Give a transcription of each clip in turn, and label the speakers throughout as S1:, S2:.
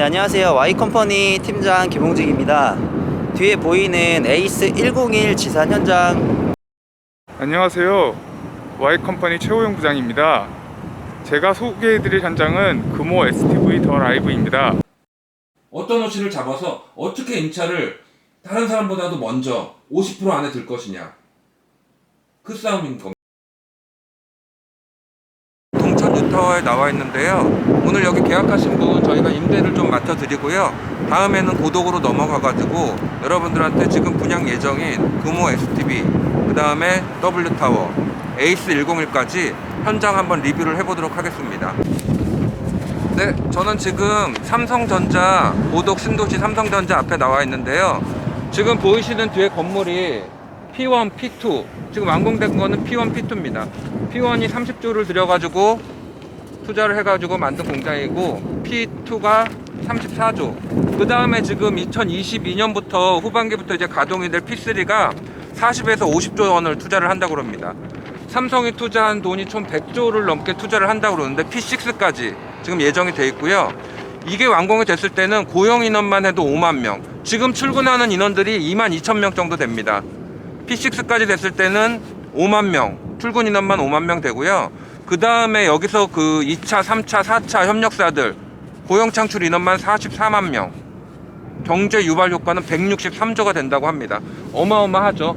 S1: 네, 안녕하세요. Y컴퍼니 팀장 김홍직입니다. 뒤에 보이는 에이스 101 지산 현장
S2: 안녕하세요. Y컴퍼니 최호영 부장입니다. 제가 소개해드릴 현장은 금호 STV 더 라이브입니다.
S3: 어떤 호실을 잡아서 어떻게 임차를 다른 사람보다도 먼저 50% 안에 들 것이냐. 그 싸움인 겁니다. 뉴타워에 나와 있는데요. 오늘 여기 계약하신 분 저희가 임대를 좀 맡아드리고요. 다음에는 고독으로 넘어가가지고 여러분들한테 지금 분양 예정인 금호 STV, 그 다음에 W타워, 에이스 101까지 현장 한번 리뷰를 해보도록 하겠습니다. 네, 저는 지금 삼성전자 고독 신도시 삼성전자 앞에 나와 있는데요. 지금 보이시는 뒤에 건물이 P1, P2. 지금 완공된 거는 P1, P2입니다. P1이 30조를 들여가지고 투자를 해가지고 만든 공장이고 P2가 34조. 그 다음에 지금 2022년부터 후반기부터 이제 가동이 될 P3가 40에서 50조 원을 투자를 한다고 합니다. 삼성이 투자한 돈이 총 100조를 넘게 투자를 한다고 그러는데 P6까지 지금 예정이 돼 있고요. 이게 완공이 됐을 때는 고용 인원만 해도 5만 명. 지금 출근하는 인원들이 2만 2천 명 정도 됩니다. P6까지 됐을 때는 5만 명. 출근 인원만 5만 명 되고요. 그 다음에 여기서 그 2차, 3차, 4차 협력사들 고용 창출 인원만 44만 명. 경제 유발 효과는 163조가 된다고 합니다. 어마어마하죠.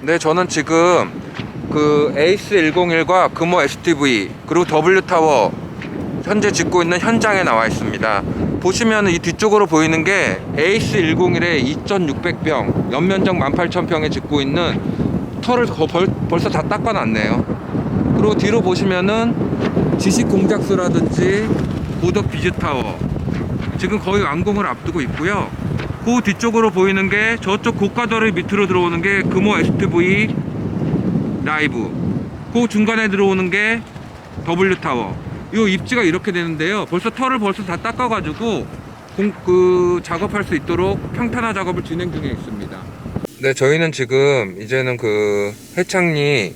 S3: 네, 저는 지금 그 에이스 101과 금호 STV 그리고 W타워 현재 짓고 있는 현장에 나와 있습니다. 보시면 이 뒤쪽으로 보이는 게 에이스 101의 2,600평 연면적 18,000평에 짓고 있는 털을 거- 벌, 벌써 다 닦아놨네요. 그리고 뒤로 보시면은 지식 공작소라든지 고덕 비즈타워 지금 거의 완공을 앞두고 있고요. 그 뒤쪽으로 보이는 게 저쪽 고가도로 밑으로 들어오는 게 금호 STV 라이브. 그 중간에 들어오는 게 W 타워. 요 입지가 이렇게 되는데요. 벌써 털을 벌써 다 닦아가지고 공, 그 작업할 수 있도록 평탄화 작업을 진행 중에 있습니다. 네, 저희는 지금 이제는 그 해창리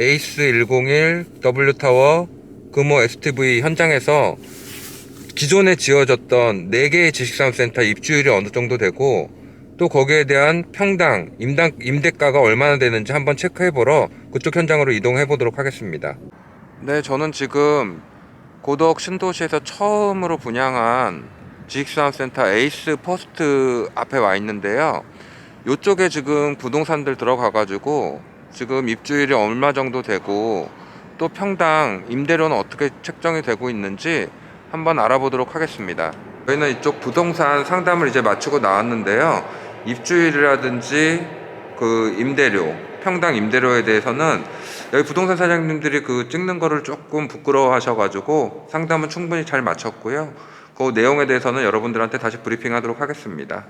S3: 에이스 101 W 타워 금호 STV 현장에서 기존에 지어졌던 4개의 지식산업센터 입주율이 어느 정도 되고 또 거기에 대한 평당 임당, 임대가가 얼마나 되는지 한번 체크해 보러 그쪽 현장으로 이동해 보도록 하겠습니다. 네, 저는 지금 고덕 신도시에서 처음으로 분양한 지식산업센터 에이스 퍼스트 앞에 와 있는데요. 이쪽에 지금 부동산들 들어가가지고 지금 입주율이 얼마 정도 되고 또 평당 임대료는 어떻게 책정이 되고 있는지 한번 알아보도록 하겠습니다. 저희는 이쪽 부동산 상담을 이제 마치고 나왔는데요. 입주율이라든지 그 임대료, 평당 임대료에 대해서는 여기 부동산 사장님들이 그 찍는 거를 조금 부끄러워 하셔가지고 상담은 충분히 잘 마쳤고요. 그 내용에 대해서는 여러분들한테 다시 브리핑 하도록 하겠습니다.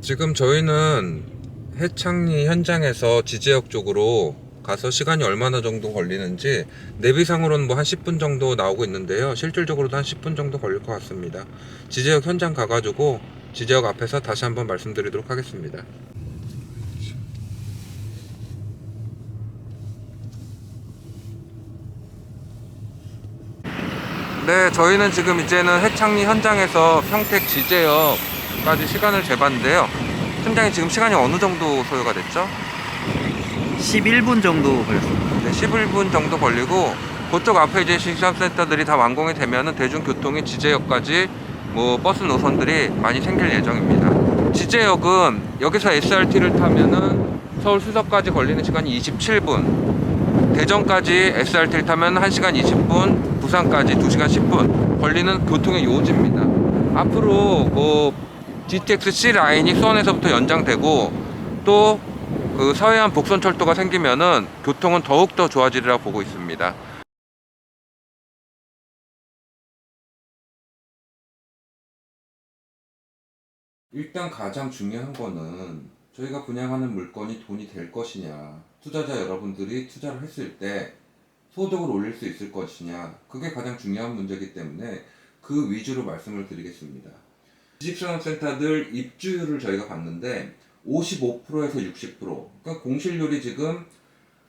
S3: 지금 저희는 해창리 현장에서 지제역 쪽으로 가서 시간이 얼마나 정도 걸리는지 내비상으로는 뭐 한 10분 정도 나오고 있는데요. 실질적으로도 한 10분 정도 걸릴 것 같습니다. 지제역 현장 가가지고 지제역 앞에서 다시 한번 말씀드리도록 하겠습니다. 네, 저희는 지금 이제는 해창리 현장에서 평택 지제역까지 시간을 재봤는데요. 현장이 지금 시간이 어느 정도 소요가 됐죠?
S1: 11분 정도 걸렸습니다.
S3: 네, 11분 정도 걸리고 그쪽 앞에 이제 시샵센터들이 다 완공이 되면은 대중교통의 지제역까지 뭐 버스 노선들이 많이 생길 예정입니다. 지제역은 여기서 SRT를 타면은 서울 수서까지 걸리는 시간이 27분. 대전까지 SRT를 타면 1시간 20분, 부산까지 2시간 10분 걸리는 교통의 요지입니다. 앞으로 뭐 GTX C 라인이 수원에서부터 연장되고 또 그 서해안 복선철도가 생기면은 교통은 더욱 더 좋아지리라 보고 있습니다. 일단 가장 중요한 거는 저희가 분양하는 물건이 돈이 될 것이냐, 투자자 여러분들이 투자를 했을 때 소득을 올릴 수 있을 것이냐, 그게 가장 중요한 문제이기 때문에 그 위주로 말씀을 드리겠습니다. 지식산업센터들 입주율을 저희가 봤는데 55%에서 60% 그러니까 공실률이 지금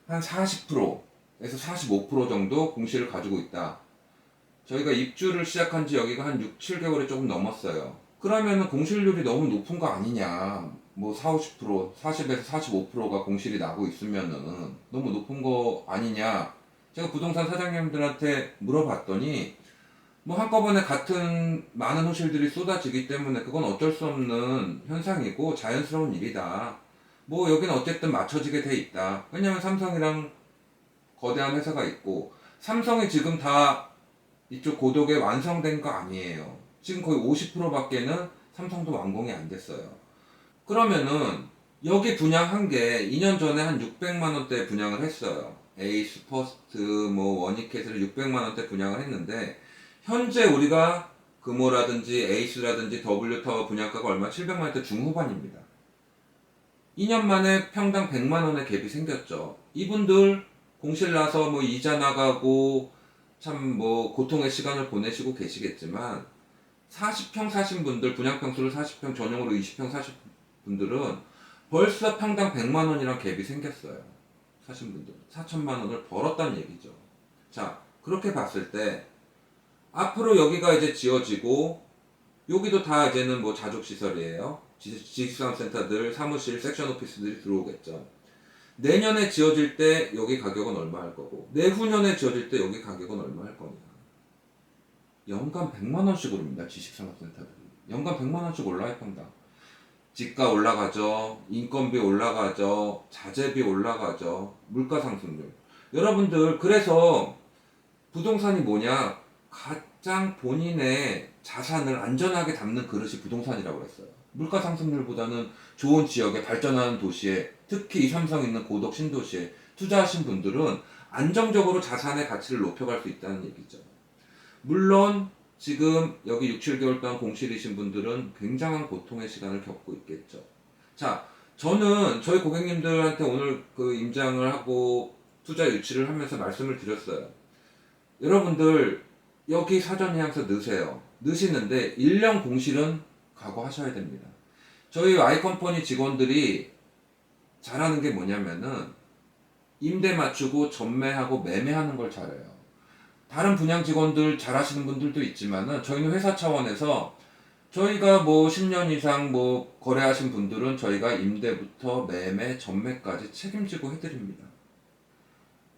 S3: 한 40%에서 45% 정도 공실을 가지고 있다. 저희가 입주를 시작한 지 여기가 한 6, 7개월이 조금 넘었어요. 그러면은 공실률이 너무 높은 거 아니냐. 뭐 4, 50%, 40에서 45%가 공실이 나고 있으면은 너무 높은 거 아니냐. 제가 부동산 사장님들한테 물어봤더니 뭐 한꺼번에 같은 많은 호실들이 쏟아지기 때문에 그건 어쩔 수 없는 현상이고 자연스러운 일이다. 뭐 여기는 어쨌든 맞춰지게 돼 있다. 왜냐면 삼성이랑 거대한 회사가 있고 삼성이 지금 다 이쪽 고독에 완성된 거 아니에요. 지금 거의 50%밖에는 삼성도 완공이 안 됐어요. 그러면은 여기 분양한 게 2년 전에 한 600만 원대 분양을 했어요. 에이스 퍼스트 뭐 원익캐슬을 600만 원대 분양을 했는데 현재 우리가 금호라든지 에이스라든지 W타워 분양가가 얼마 700만 원대 중후반입니다. 2년 만에 평당 100만 원의 갭이 생겼죠. 이분들 공실 나서 뭐 이자 나가고 참 뭐 고통의 시간을 보내시고 계시겠지만 40평 사신 분들 분양 평수를 40평 전용으로 20평 사신 분들은 벌써 평당 100만 원이랑 갭이 생겼어요. 사신 분들 4천만 원을 벌었다는 얘기죠. 자 그렇게 봤을 때 앞으로 여기가 이제 지어지고 여기도 다 이제는 뭐 자족 시설이에요. 지식산 센터들, 사무실, 섹션 오피스들이 들어오겠죠. 내년에 지어질 때 여기 가격은 얼마 할 거고 내후년에 지어질 때 여기 가격은 얼마 할 거냐. 연간 100만 원씩 오릅니다. 지식산업센터들이. 연간 100만 원씩 올라야 평당. 집가 올라가죠. 인건비 올라가죠. 자재비 올라가죠. 물가 상승률. 여러분들 그래서 부동산이 뭐냐? 가장 본인의 자산을 안전하게 담는 그릇이 부동산이라고 했어요. 물가 상승률보다는 좋은 지역에 발전하는 도시에 특히 이 삼성 있는 고덕 신도시에 투자하신 분들은 안정적으로 자산의 가치를 높여갈 수 있다는 얘기죠. 물론 지금 여기 6, 7개월 동안 공실이신 분들은 굉장한 고통의 시간을 겪고 있겠죠. 자, 저는 저희 고객님들한테 오늘 그 임장을 하고 투자 유치를 하면서 말씀을 드렸어요. 여러분들 여기 사전 예약서 넣으세요. 넣으시는데 1년 공실은 각오하셔야 됩니다. 저희 아이컴퍼니 직원들이 잘하는 게 뭐냐면은 임대 맞추고 전매하고 매매하는 걸 잘해요. 다른 분양 직원들 잘하시는 분들도 있지만은 저희는 회사 차원에서 저희가 뭐 10년 이상 뭐 거래하신 분들은 저희가 임대부터 매매, 전매까지 책임지고 해드립니다.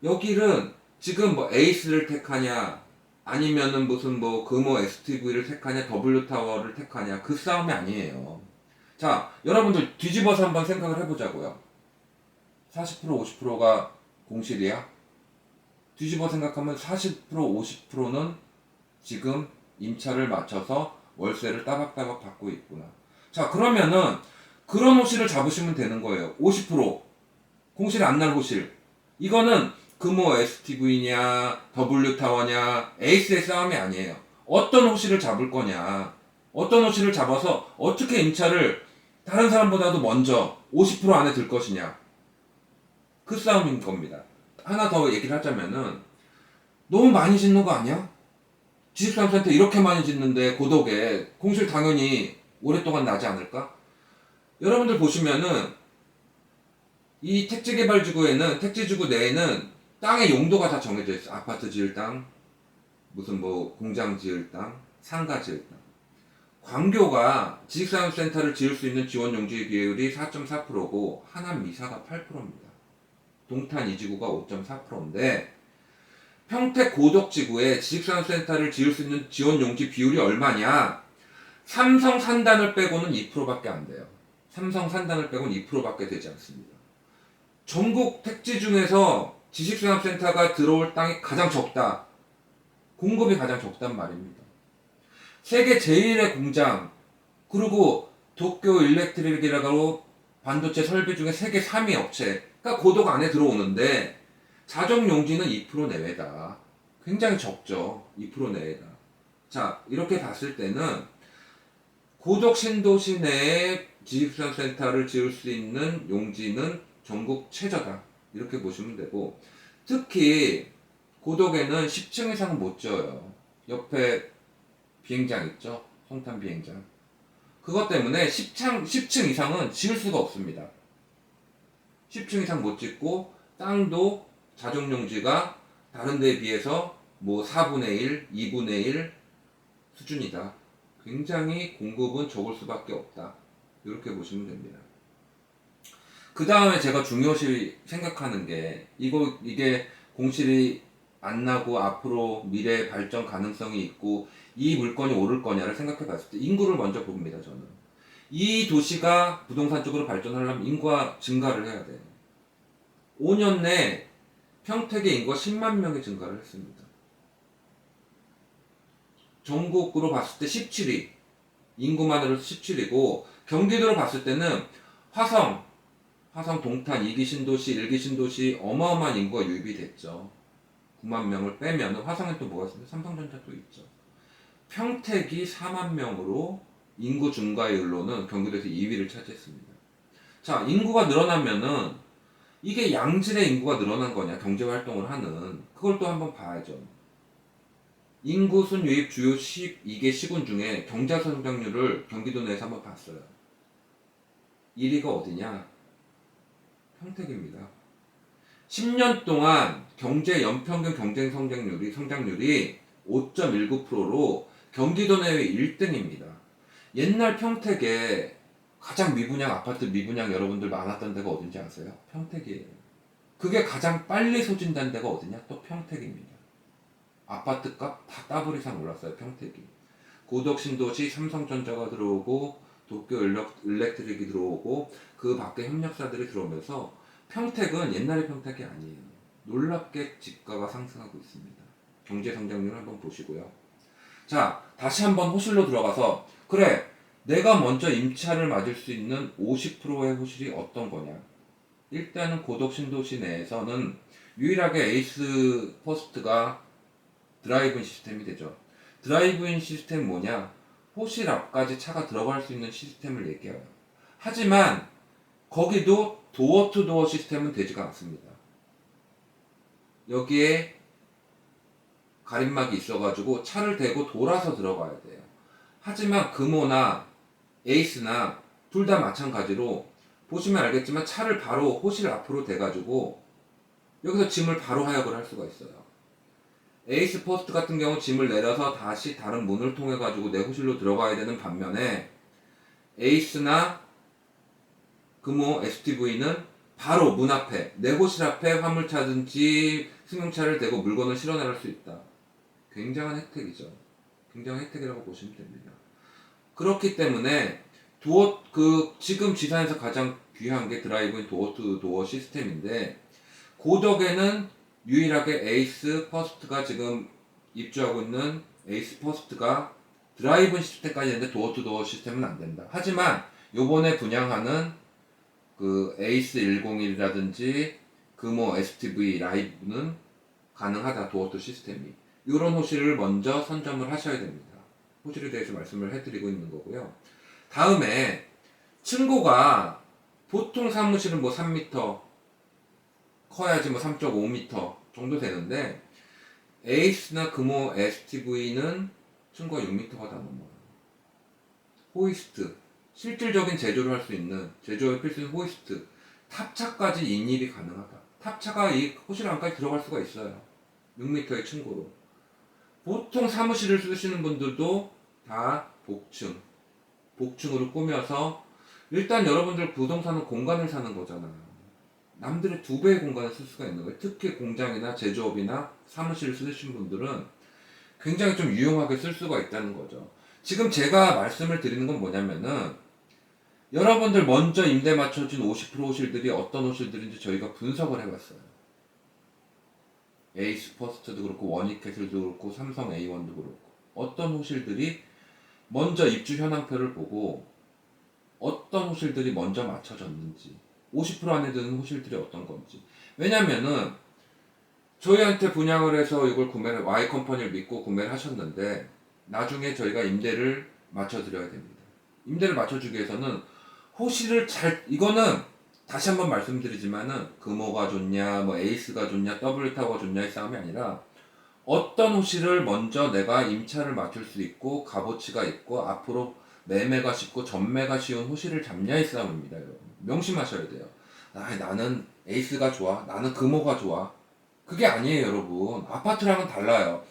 S3: 여기는 지금 뭐 에이스를 택하냐 아니면은 무슨 뭐 금호 STV를 택하냐 W타워를 택하냐 그 싸움이 아니에요. 자 여러분들 뒤집어서 한번 생각을 해보자고요. 40% 50%가 공실이야? 뒤집어 생각하면 40% 50%는 지금 임차를 맞춰서 월세를 따박따박 받고 있구나. 자 그러면은 그런 호실을 잡으시면 되는 거예요. 50% 공실 안 날 호실. 이거는 금호 STV냐 W타워냐 에이스의 싸움이 아니에요. 어떤 호실을 잡을 거냐. 어떤 호실을 잡아서 어떻게 임차를 다른 사람보다도 먼저 50% 안에 들 것이냐. 그 싸움인 겁니다. 하나 더 얘기를 하자면은 너무 많이 짓는 거 아니야? 지식산센터 이렇게 많이 짓는데 고독에 공실 당연히 오랫동안 나지 않을까? 여러분들 보시면은 이 택지개발지구에는 택지지구 내에는 땅의 용도가 다 정해져 있어. 아파트 지을 땅, 무슨 뭐 공장 지을 땅, 상가 지을 땅. 광교가 지식산업센터를 지을 수 있는 지원 용지 비율이 4.4%고 하남 미사가 8%입니다. 동탄 이지구가 5.4%인데 평택 고덕지구에 지식산업센터를 지을 수 있는 지원 용지 비율이 얼마냐? 삼성 산단을 빼고는 2%밖에 안 돼요. 삼성 산단을 빼고는 2%밖에 되지 않습니다. 전국 택지 중에서 지식산업센터가 들어올 땅이 가장 적다. 공급이 가장 적단 말입니다. 세계 제1의 공장, 그리고 도쿄 일렉트릭이라고 반도체 설비 중에 세계 3위 업체가 고독 안에 들어오는데 자정 용지는 2% 내외다. 굉장히 적죠. 2% 내외다. 자, 이렇게 봤을 때는 고덕 신도시 내에 지식산 센터를 지을 수 있는 용지는 전국 최저다. 이렇게 보시면 되고 특히 고덕에는 10층 이상은 못 지어요. 옆에 비행장 있죠? 성탄 비행장. 그것 때문에 10층, 10층 이상은 지을 수가 없습니다. 10층 이상 못 짓고 땅도 자정용지가 다른 데에 비해서 뭐 4분의 1, 2분의 1 수준이다. 굉장히 공급은 적을 수밖에 없다. 이렇게 보시면 됩니다. 그 다음에 제가 중요시 생각하는 게 이거 이게 공실이 안 나고 앞으로 미래 발전 가능성이 있고 이 물건이 오를 거냐를 생각해 봤을 때 인구를 먼저 봅니다 저는. 이 도시가 부동산 쪽으로 발전하려면 인구가 증가를 해야 돼요. 5년 내 평택의 인구가 10만 명이 증가를 했습니다. 전국으로 봤을 때 17위 인구만으로 17위고 경기도로 봤을 때는 화성 화성 동탄 2기 신도시 1기 신도시 어마어마한 인구가 유입이 됐죠 9만 명을 빼면 화성에 또 뭐가 있습니까? 삼성전자 또 있죠. 평택이 4만 명으로 인구 증가율로는 경기도에서 2위를 차지했습니다. 자, 인구가 늘어나면은 이게 양질의 인구가 늘어난 거냐, 경제 활동을 하는 그걸 또 한번 봐야죠. 인구 순 유입 주요 12개 시군 중에 경제 성장률을 경기도 내에서 한번 봤어요. 1위가 어디냐? 평택입니다. 10년 동안 경제 연평균 경쟁 성장률이 성장률이 5.19%로 경기도 내외 1등입니다. 옛날 평택에 가장 미분양 아파트 미분양 여러분들 많았던 데가 어딘지 아세요? 평택이에요. 그게 가장 빨리 소진된 데가 어디냐? 또 평택입니다. 아파트 값 다 더블 이상 올랐어요. 평택이. 고덕 신도시 삼성전자가 들어오고 도쿄 일렉, 일렉트릭이 들어오고 그 밖에 협력사들이 들어오면서 평택은 옛날의 평택이 아니에요. 놀랍게 집가가 상승하고 있습니다. 경제 성장률 한번 보시고요. 자, 다시 한번 호실로 들어가서 그래, 내가 먼저 임차를 맞을 수 있는 50%의 호실이 어떤 거냐? 일단은 고덕 신도시 내에서는 유일하게 에이스 포스트가 드라이브인 시스템이 되죠. 드라이브인 시스템 뭐냐? 호실 앞까지 차가 들어갈 수 있는 시스템을 얘기해요. 하지만 거기도 도어 투 도어 시스템은 되지가 않습니다. 여기에 가림막이 있어가지고 차를 대고 돌아서 들어가야 돼요. 하지만 금호나 에이스나 둘 다 마찬가지로 보시면 알겠지만 차를 바로 호실 앞으로 대가지고 여기서 짐을 바로 하역을 할 수가 있어요. 에이스 포스트 같은 경우 짐을 내려서 다시 다른 문을 통해 가지고 내 호실로 들어가야 되는 반면에 에이스나 금호 STV는 바로 문 앞에 내 호실 앞에 화물차든지 승용차를 대고 물건을 실어 나갈 수 있다. 굉장한 혜택이죠. 굉장한 혜택이라고 보시면 됩니다. 그렇기 때문에 도어 그 지금 지산에서 가장 귀한 게 드라이브인 도어 투 도어 시스템인데 고덕에는 유일하게 에이스 퍼스트가 지금 입주하고 있는 에이스 퍼스트가 드라이브인 시스템까지 있는데 도어 투 도어 시스템은 안 된다. 하지만 요번에 분양하는 그 에이스 101이라든지 금호 STV 라이브는 가능하다 도어 투 시스템이 이런 호실을 먼저 선점을 하셔야 됩니다. 호실에 대해서 말씀을 해드리고 있는 거고요. 다음에 층고가 보통 사무실은 뭐 3m 커야지 뭐 3.5m 정도 되는데 에이스나 금호 STV는 층고가 6m가 다 넘어요. 호이스트 실질적인 제조를 할 수 있는 제조의 필수인 호이스트 탑차까지 인입이 가능하다. 탑차가 이 호실 안까지 들어갈 수가 있어요. 6m의 층고로. 보통 사무실을 쓰시는 분들도 다 복층, 복층으로 꾸며서 일단 여러분들 부동산은 공간을 사는 거잖아요. 남들의 두 배의 공간을 쓸 수가 있는 거예요. 특히 공장이나 제조업이나 사무실을 쓰시는 분들은 굉장히 좀 유용하게 쓸 수가 있다는 거죠. 지금 제가 말씀을 드리는 건 뭐냐면은 여러분들 먼저 임대 맞춰준 50% 호실들이 어떤 호실들인지 저희가 분석을 해봤어요. 에이스 퍼스트도 그렇고 원익캐슬도 그렇고 삼성 A1도 그렇고 어떤 호실들이 먼저 입주 현황표를 보고 어떤 호실들이 먼저 맞춰졌는지 50% 안에 드는 호실들이 어떤 건지 왜냐면은 저희한테 분양을 해서 이걸 구매를 Y 컴퍼니를 믿고 구매를 하셨는데 나중에 저희가 임대를 맞춰 드려야 됩니다. 임대를 맞춰 주기 위해서는 호실을 잘 이거는 다시 한번 말씀드리지만은 금호가 좋냐 뭐 에이스가 좋냐 더블 타워가 좋냐의 싸움이 아니라 어떤 호실을 먼저 내가 임차를 맞출 수 있고 값어치가 있고 앞으로 매매가 쉽고 전매가 쉬운 호실을 잡냐의 싸움입니다 여러분 명심하셔야 돼요 아, 나는 에이스가 좋아 나는 금호가 좋아 그게 아니에요, 여러분. 아파트랑은 달라요.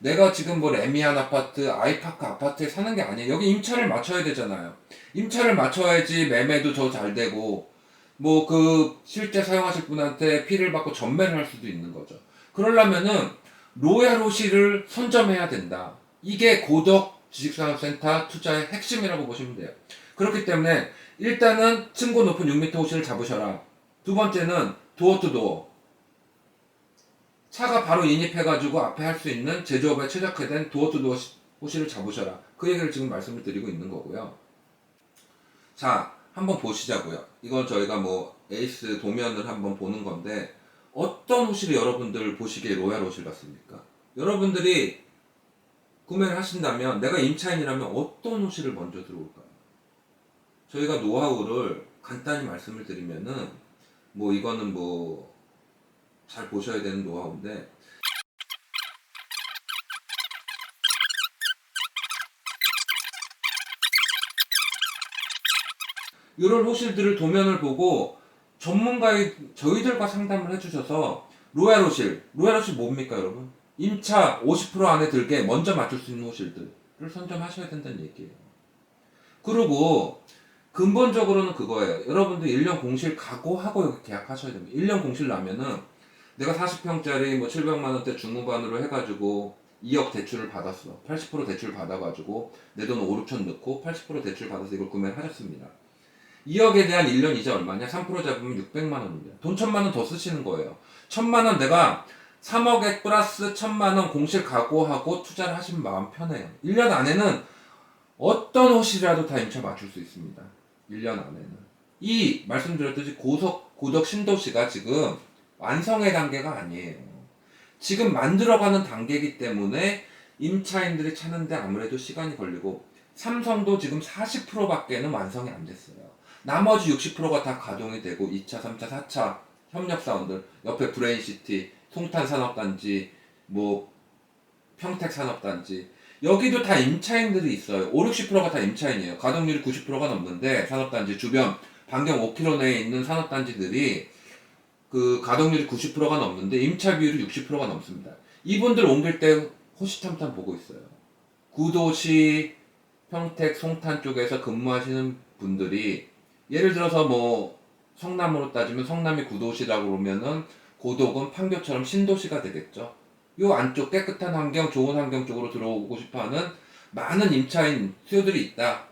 S3: 내가 지금 뭐 레미안 아파트, 아이파크 아파트에 사는 게 아니에요. 여기 임차를 맞춰야 되잖아요. 임차를 맞춰야지 매매도 더 잘 되고, 뭐 그 실제 사용하실 분한테 피를 받고 전매를 할 수도 있는 거죠. 그러려면은 로얄호시를 선점해야 된다. 이게 고덕 지식산업센터 투자의 핵심이라고 보시면 돼요. 그렇기 때문에 일단은 층고 높은 6m 호시를 잡으셔라. 두 번째는 도어 투 도어. 차가 바로 인입해가지고 앞에 할 수 있는 제조업에 최적화된 도어 투 도어 호시를 잡으셔라. 그 얘기를 지금 말씀을 드리고 있는 거고요. 자, 한번 보시자고요. 이건 저희가 뭐 에이스 도면을 한번 보는 건데 어떤 호시를 여러분들 보시기에 로얄 호실 같습니까? 여러분들이 구매를 하신다면 내가 임차인이라면 어떤 호시를 먼저 들어올까요? 저희가 노하우를 간단히 말씀을 드리면은 뭐 이거는 뭐 잘 보셔야 되는 노하우인데 이런 호실들을 도면을 보고 전문가의 저희들과 상담을 해주셔서 로얄 호실, 로얄 호실 뭡니까 여러분? 임차 50% 안에 들게 먼저 맞출 수 있는 호실들을 선점하셔야 된다는 얘기예요. 그리고 근본적으로는 그거예요. 여러분들 1년 공실 각오하고 계약하셔야 됩니다. 1년 공실 나면은 내가 40평짜리 뭐 700만 원대 중후반으로 해가지고 2억 대출을 받았어. 80% 대출 받아가지고 내 돈 5, 6천 넣고 80% 대출 받아서 이걸 구매를 하셨습니다. 2억에 대한 1년 이자 얼마냐? 3% 잡으면 600만 원입니다. 돈 1000만 원 더 쓰시는 거예요. 1000만 원 내가 3억에 플러스 1000만 원 공실 각오하고 투자를 하시면 마음 편해요. 1년 안에는 어떤 호실이라도 다 임차 맞출 수 있습니다. 1년 안에는. 이 말씀드렸듯이 고속 고덕 신도시가 지금 완성의 단계가 아니에요. 지금 만들어가는 단계이기 때문에 임차인들이 찾는데 아무래도 시간이 걸리고 삼성도 지금 40%밖에는 완성이 안 됐어요. 나머지 60%가 다 가동이 되고 2차, 3차, 4차 협력 사원들 옆에 브레인시티, 송탄 산업단지, 뭐 평택 산업단지 여기도 다 임차인들이 있어요. 5, 60%가 다 임차인이에요. 가동률이 90%가 넘는데 산업단지 주변 반경 5km 내에 있는 산업단지들이 그 가동률이 90%가 넘는데 임차 비율이 60%가 넘습니다. 이분들 옮길 때 호시탐탐 보고 있어요. 구도시, 평택, 송탄 쪽에서 근무하시는 분들이 예를 들어서 뭐 성남으로 따지면 성남이 구도시라고 그러면은 고독은 판교처럼 신도시가 되겠죠. 요 안쪽 깨끗한 환경, 좋은 환경 쪽으로 들어오고 싶어하는 많은 임차인 수요들이 있다.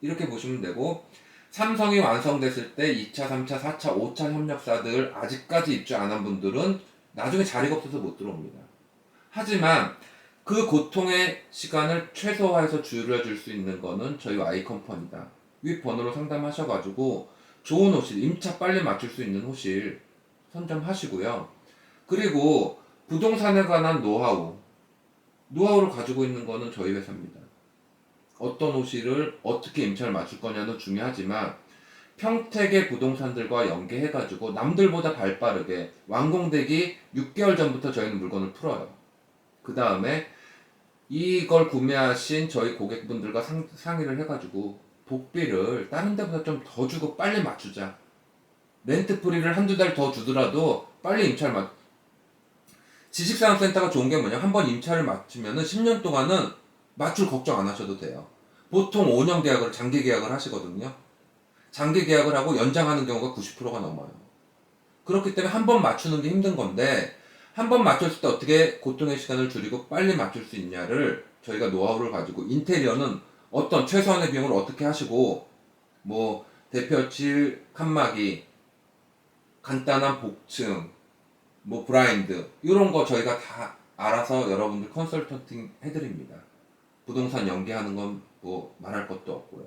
S3: 이렇게 보시면 되고 삼성이 완성됐을 때 2차, 3차, 4차, 5차 협력사들 아직까지 입주 안 한 분들은 나중에 자리가 없어서 못 들어옵니다. 하지만 그 고통의 시간을 최소화해서 줄여줄 수 있는 거는 저희 아이컴퍼니다. 윗 번호로 상담하셔가지고 좋은 호실, 임차 빨리 맞출 수 있는 호실 선점하시고요. 그리고 부동산에 관한 노하우, 노하우를 가지고 있는 거는 저희 회사입니다. 어떤 호실을 어떻게 임차를 맞출 거냐는 중요하지만 평택의 부동산들과 연계해가지고 남들보다 발 빠르게 완공되기 6개월 전부터 저희는 물건을 풀어요. 그 다음에 이걸 구매하신 저희 고객분들과 상, 상의를 해가지고 복비를 다른 데보다 좀 더 주고 빨리 맞추자. 렌트 프리를 한두 달 더 주더라도 빨리 임차를 맞. 지식산업센터가 좋은 게 뭐냐? 한 번 임차를 맞추면은 10년 동안은 맞출 걱정 안 하셔도 돼요. 보통 5년 계약을 장기 계약을 하시거든요. 장기 계약을 하고 연장하는 경우가 90%가 넘어요. 그렇기 때문에 한 번 맞추는 게 힘든 건데 한 번 맞췄을 때 어떻게 고통의 시간을 줄이고 빨리 맞출 수 있냐를 저희가 노하우를 가지고 인테리어는 어떤 최소한의 비용을 어떻게 하시고 뭐 대표질 칸막이 간단한 복층 뭐 브라인드 이런 거 저희가 다 알아서 여러분들 컨설턴팅 해드립니다. 부동산 연계하는 건 뭐 말할 것도 없고요.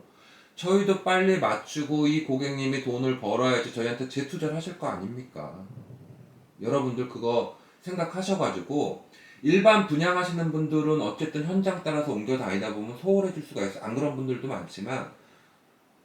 S3: 저희도 빨리 맞추고 이 고객님이 돈을 벌어야지 저희한테 재투자를 하실 거 아닙니까? 여러분들 그거 생각하셔가지고 일반 분양하시는 분들은 어쨌든 현장 따라서 옮겨 다니다 보면 소홀해질 수가 있어요. 안 그런 분들도 많지만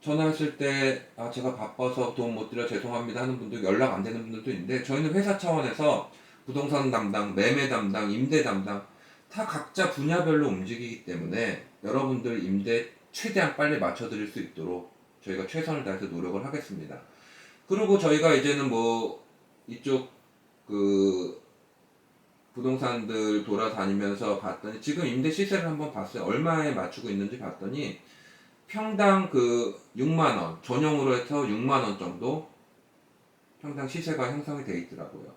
S3: 전화했을 때 아, 제가 바빠서 돈 못 드려 죄송합니다 하는 분들 연락 안 되는 분들도 있는데 저희는 회사 차원에서 부동산 담당, 매매 담당, 임대 담당 다 각자 분야별로 움직이기 때문에 여러분들 임대 최대한 빨리 맞춰드릴 수 있도록 저희가 최선을 다해서 노력을 하겠습니다. 그리고 저희가 이제는 뭐 이쪽 그 부동산들 돌아다니면서 봤더니 지금 임대 시세를 한번 봤어요. 얼마에 맞추고 있는지 봤더니 평당 그 6만 원 전용으로 해서 6만 원 정도 평당 시세가 형성이 돼 있더라고요.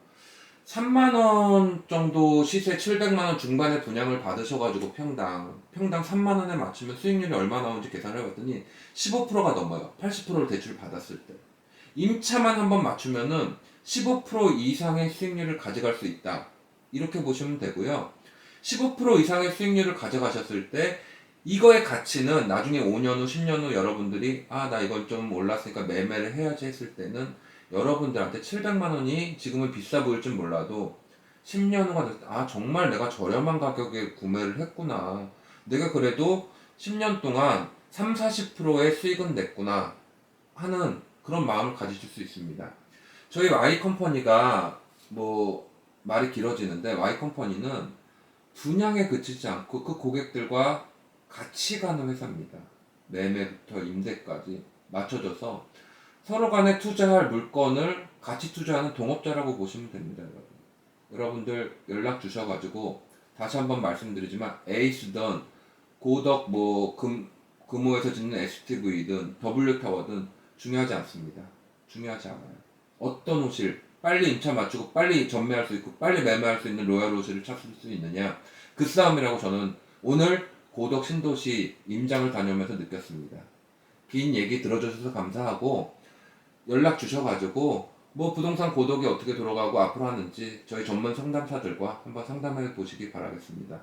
S3: 3만 원 정도 시세 700만 원 중반에 분양을 받으셔가지고 평당 평당 3만 원에 맞추면 수익률이 얼마 나오는지 계산을 해봤더니 15%가 넘어요. 80%를 대출 받았을 때 임차만 한번 맞추면은 15% 이상의 수익률을 가져갈 수 있다. 이렇게 보시면 되고요. 15% 이상의 수익률을 가져가셨을 때 이거의 가치는 나중에 5년 후, 10년 후 여러분들이 아, 나 이건 좀 올랐으니까 매매를 해야지 했을 때는 여러분들한테 700만 원이 지금은 비싸 보일 줄 몰라도 10년 후가 됐을 때 아, 정말 내가 저렴한 가격에 구매를 했구나. 내가 그래도 10년 동안 3, 40%의 수익은 냈구나 하는 그런 마음을 가지실 수 있습니다. 저희 Y 컴퍼니가 뭐 말이 길어지는데 Y 컴퍼니는 분양에 그치지 않고 그 고객들과 같이 가는 회사입니다. 매매부터 임대까지 맞춰줘서 서로 간에 투자할 물건을 같이 투자하는 동업자라고 보시면 됩니다, 여러분. 여러분들 연락 주셔가지고 다시 한번 말씀드리지만 에이스든 고덕 뭐 금, 금호에서 짓는 STV든 W타워든 중요하지 않습니다. 중요하지 않아요. 어떤 호실 빨리 임차 맞추고 빨리 전매할 수 있고 빨리 매매할 수 있는 로얄 호실을 찾을 수 있느냐 그 싸움이라고 저는 오늘 고덕 신도시 임장을 다녀오면서 느꼈습니다. 긴 얘기 들어주셔서 감사하고 연락 주셔가지고 뭐 부동산 고덕이 어떻게 돌아가고 앞으로 하는지 저희 전문 상담사들과 한번 상담해 보시기 바라겠습니다.